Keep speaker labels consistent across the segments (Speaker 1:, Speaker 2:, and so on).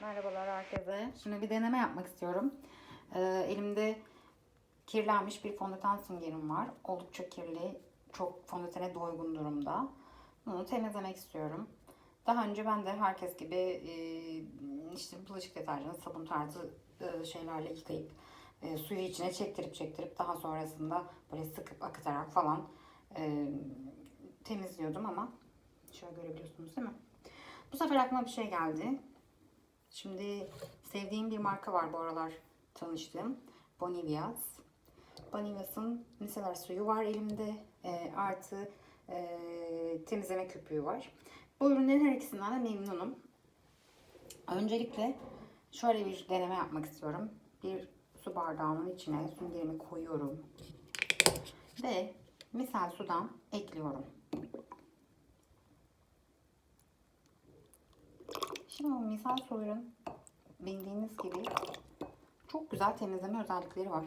Speaker 1: Merhabalar herkese. Şimdi bir deneme yapmak istiyorum. Ee, elimde kirlenmiş bir fondöten süngerim var. Oldukça kirli, çok fondötene doygun durumda. Bunu temizlemek istiyorum. Daha önce ben de herkes gibi e, işte bulaşık deterjanı, sabun tarzı e, şeylerle yıkayıp e, suyu içine çektirip çektirip daha sonrasında böyle sıkıp akıtarak falan e, temizliyordum ama şöyle görebiliyorsunuz değil mi? Bu sefer aklıma bir şey geldi. Şimdi sevdiğim bir marka var bu aralar tanıştığım. Bonivias. Bonivias'ın miseler suyu var elimde. E, artı e, temizleme köpüğü var. Bu ürünlerin her ikisinden de memnunum. Öncelikle şöyle bir deneme yapmak istiyorum. Bir su bardağının içine süngerimi koyuyorum. Ve misal sudan ekliyorum. Şimdi bu misal suyun bildiğiniz gibi çok güzel temizleme özellikleri var.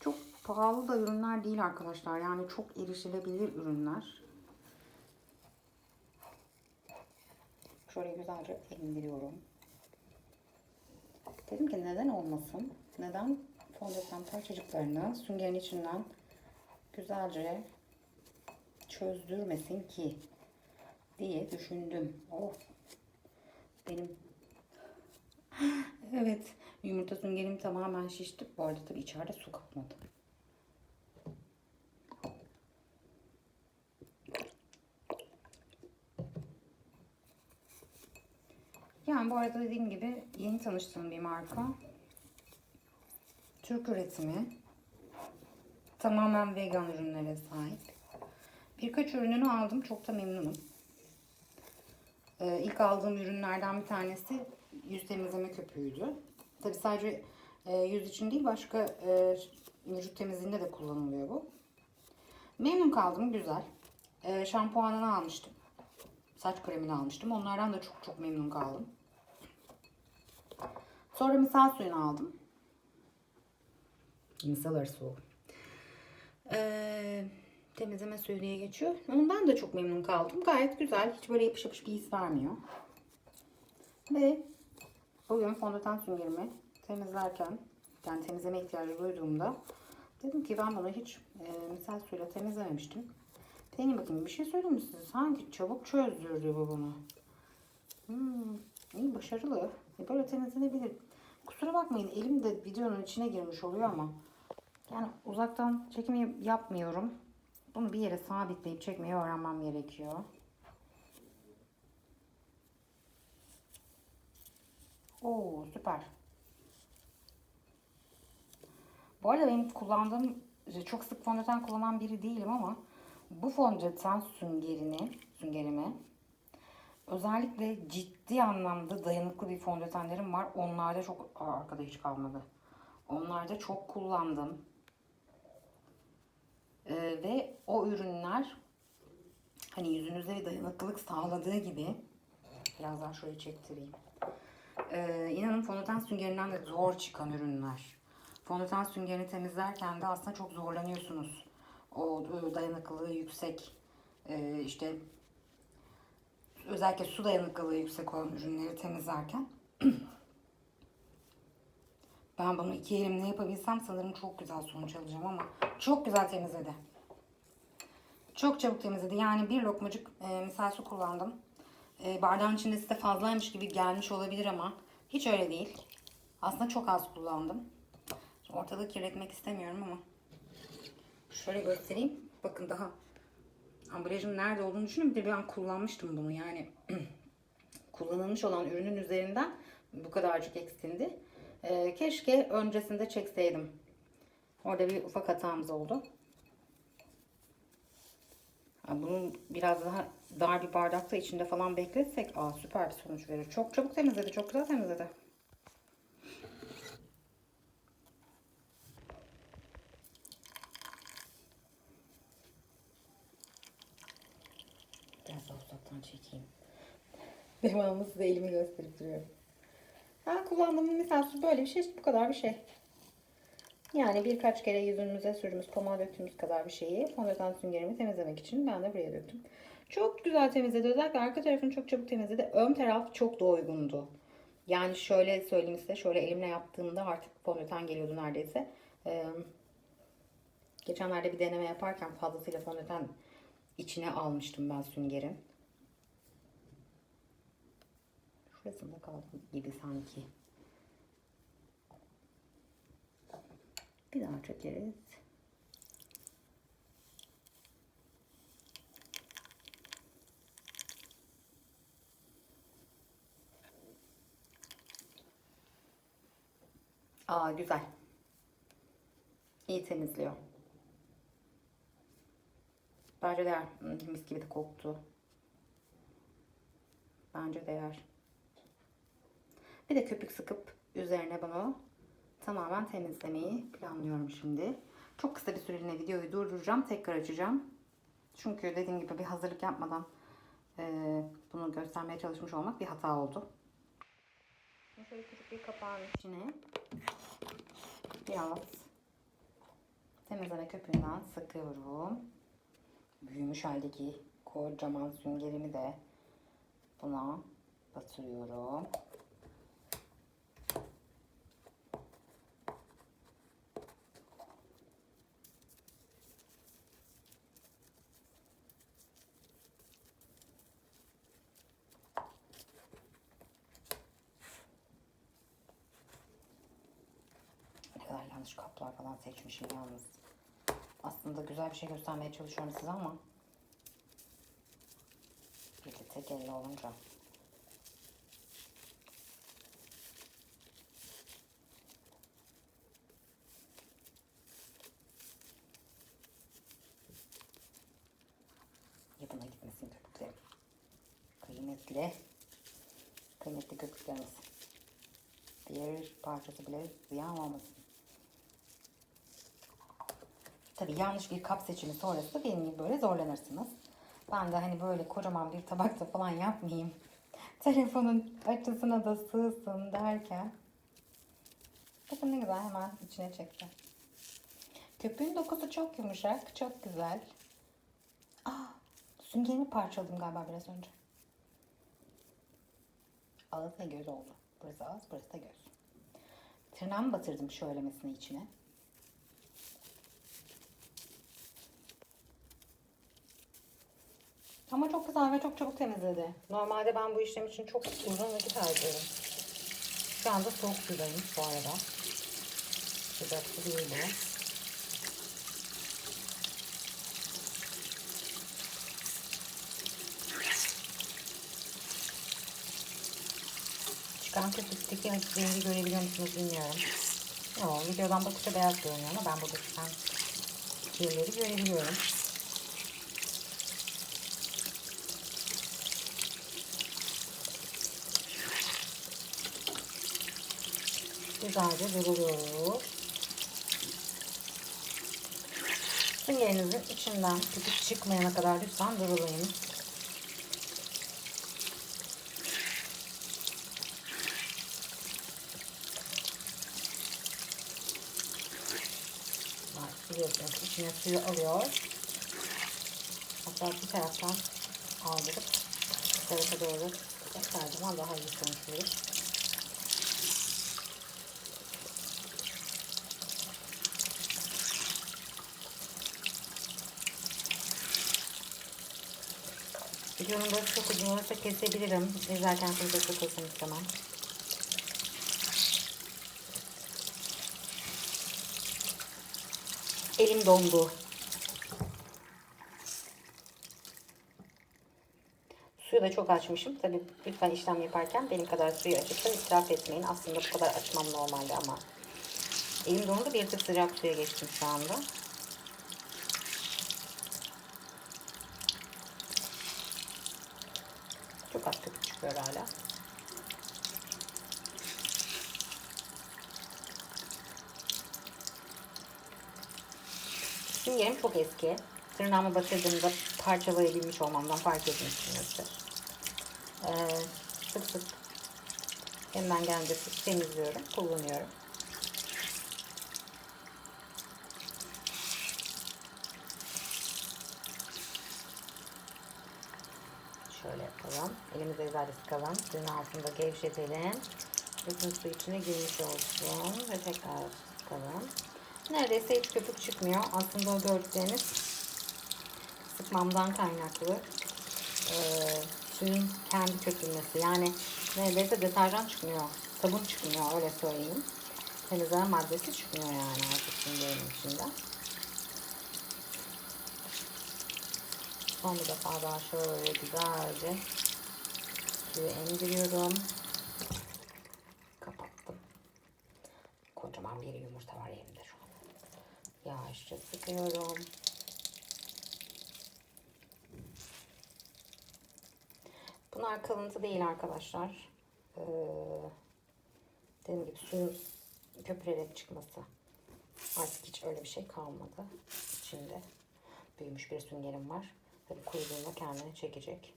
Speaker 1: Çok pahalı da ürünler değil arkadaşlar. Yani çok erişilebilir ürünler. Şöyle güzelce indiriyorum. Dedim ki neden olmasın? Neden fondöten parçacıklarını süngerin içinden güzelce çözdürmesin ki? Diye düşündüm. Oh. Benim Evet. Yumurta süngerim tamamen şişti. Bu arada tabii içeride su kalmadı. Yani bu arada dediğim gibi yeni tanıştığım bir marka. Türk üretimi. Tamamen vegan ürünlere sahip. Birkaç ürününü aldım. Çok da memnunum. Ee, ilk aldığım ürünlerden bir tanesi yüz temizleme köpüğüydü. Tabi sadece e, yüz için değil başka e, vücut temizliğinde de kullanılıyor bu. Memnun kaldım güzel. E, şampuanını almıştım. Saç kremini almıştım. Onlardan da çok çok memnun kaldım. Sonra misal suyunu aldım. Misal arısı Eee temizleme suyu geçiyor. Ondan da çok memnun kaldım. Gayet güzel. Hiç böyle yapış yapış bir his vermiyor. Ve bugün fondöten süngerimi temizlerken yani temizleme ihtiyacı duyduğumda dedim ki ben bunu hiç e, misal suyla temizlememiştim. Deneyim bakayım bir şey söyleyeyim mi size? Sanki çabuk çözdürdü bu bunu. Hmm, iyi başarılı. E, böyle temizlenebilir. Kusura bakmayın elim de videonun içine girmiş oluyor ama yani uzaktan çekim yapmıyorum. Bunu bir yere sabitleyip çekmeyi öğrenmem gerekiyor. Oo süper. Bu arada benim kullandığım çok sık fondöten kullanan biri değilim ama bu fondöten süngerini, süngerimi özellikle ciddi anlamda dayanıklı bir fondötenlerim var. Onlarda çok arkada hiç kalmadı. Onlarda çok kullandım. Ee, ve o ürünler hani yüzünüze dayanıklılık sağladığı gibi biraz daha şöyle çektireyim. Ee, inanın fondöten süngerinden de zor çıkan ürünler. Fondöten süngerini temizlerken de aslında çok zorlanıyorsunuz. O e, dayanıklılığı yüksek e, işte özellikle su dayanıklılığı yüksek olan ürünleri temizlerken ben bunu iki elimle yapabilsem sanırım çok güzel sonuç alacağım ama çok güzel temizledi. Çok çabuk temizledi. Yani bir lokmacık e, misal su kullandım. E, bardağın içinde size fazlaymış gibi gelmiş olabilir ama hiç öyle değil. Aslında çok az kullandım. Ortalığı kirletmek istemiyorum ama şöyle göstereyim. Bakın daha ambalajın nerede olduğunu düşünün. Bir de ben kullanmıştım bunu yani. kullanılmış olan ürünün üzerinden bu kadarcık eksildi. Ee, keşke öncesinde çekseydim. Orada bir ufak hatamız oldu. Yani bunun biraz daha dar bir bardakta içinde falan bekletsek aa, süper bir sonuç verir. Çok çabuk temizledi. Çok güzel temizledi. Biraz daha uzaktan çekeyim. Devamlı size elimi gösterip duruyorum. Ben kullandığım misal böyle bir şey. Bu kadar bir şey. Yani birkaç kere yüzümüze sürdüğümüz, pamuğa döktüğümüz kadar bir şeyi fondöten süngerimi temizlemek için ben de buraya döktüm. Çok güzel temizledi. Özellikle arka tarafını çok çabuk temizledi. Ön taraf çok doygundu. Yani şöyle söyleyeyim size. Şöyle elimle yaptığımda artık fondöten geliyordu neredeyse. Ee, geçenlerde bir deneme yaparken fazlasıyla fondöten içine almıştım ben süngerin. Şurasında kaldı gibi sanki. Bir daha çekeriz. Aa güzel. İyi temizliyor. Bence değer. Hmm, Mis gibi de koktu. Bence değer. Bir de köpük sıkıp üzerine bunu tamamen temizlemeyi planlıyorum şimdi. Çok kısa bir süreliğine videoyu durduracağım. Tekrar açacağım. Çünkü dediğim gibi bir hazırlık yapmadan eee, bunu göstermeye çalışmış olmak bir hata oldu. Şimdi şöyle küçük bir kapağın içine biraz temizleme köpüğünden sıkıyorum. Büyümüş haldeki kocaman süngerimi de buna batırıyorum. Ne kadar yanlış kaplar falan seçmişim yalnız. Aslında güzel bir şey göstermeye çalışıyorum size ama bir de tek elle olunca yapına gitmesin köpüklerim. Kıymetli kıymetli köpüklerimiz. Diğer parçası bile ziyan olmasın. Tabii yanlış bir kap seçimi sonrası benim gibi böyle zorlanırsınız. Ben de hani böyle kocaman bir tabakta falan yapmayayım. Telefonun açısına da sığsın derken. Bakın ne güzel hemen içine çekti. Köpüğün dokusu çok yumuşak, çok güzel. Aa, süngerini parçaladım galiba biraz önce. Ağız ve göz oldu. Burası ağız, burası da göz. Tırnağımı batırdım şöylemesine içine. Ama çok güzel ve çok çabuk temizledi. Normalde ben bu işlem için çok uzun vakit harcıyorum. Şu anda soğuk sudayım bu arada. Sıcak su değil bu. Çıkan köpükteki rengi görebiliyor musunuz bilmiyorum. Yo, videodan bakınca beyaz görünüyor ama ben burada çıkan kirleri görebiliyorum. Güzelce duruluyoruz. Süngerinizin içinden köpük çıkmayana kadar lütfen durulayın. Biliyorsunuz içine suyu alıyor. Hatta bir taraftan aldırıp tarafa doğru zaman daha iyi sonuç Videonun böyle çok uzun olursa kesebilirim. İzlerken siz de takılsın istemem. Elim dondu. Suyu da çok açmışım. Tabii lütfen işlem yaparken benim kadar suyu açıp da israf etmeyin. Aslında bu kadar açmam normalde ama. Elim dondu bir tık sıcak suya geçtim şu anda. Çok az köpük çıkıyor hala. Süngerim çok eski. Tırnağımı batırdığımda parçalayabilmiş olmamdan fark etmişsinizdir. Ee, sık sık elimden gelince temizliyorum, kullanıyorum. Elimizde eczade sıkalım. Suyun altında gevşetelim. Bütün su içine girmiş olsun. Ve tekrar sıkalım. Neredeyse hiç köpük çıkmıyor. Aslında o gördükleriniz sıkmamdan kaynaklı. Ee, suyun kendi köpürmesi. Yani neredeyse deterjan çıkmıyor. Sabun çıkmıyor öyle söyleyeyim. Temizleme maddesi çıkmıyor yani artık süngerin içinden. Son bir defa daha şöyle güzelce suyu emdiriyorum. Kapattım. Kocaman bir yumurta var elimde şu an. Yavaşça sıkıyorum. Bunlar kalıntı değil arkadaşlar. Ee, dediğim gibi suyun köpürerek çıkması. Artık hiç öyle bir şey kalmadı. İçinde büyümüş bir süngerim var. Tabii kuruduğunda kendini çekecek.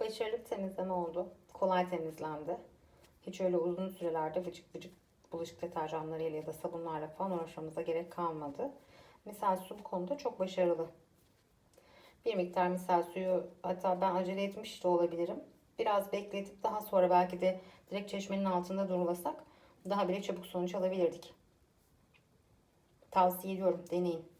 Speaker 1: Başarılı bir temizleme oldu. Kolay temizlendi. Hiç öyle uzun sürelerde vıcık vıcık bulaşık deterjanlarıyla ya da sabunlarla falan uğraşmamıza gerek kalmadı. Misal su bu konuda çok başarılı. Bir miktar misal suyu hatta ben acele etmiş de olabilirim. Biraz bekletip daha sonra belki de direkt çeşmenin altında durulasak daha bile çabuk sonuç alabilirdik. Tavsiye ediyorum. Deneyin.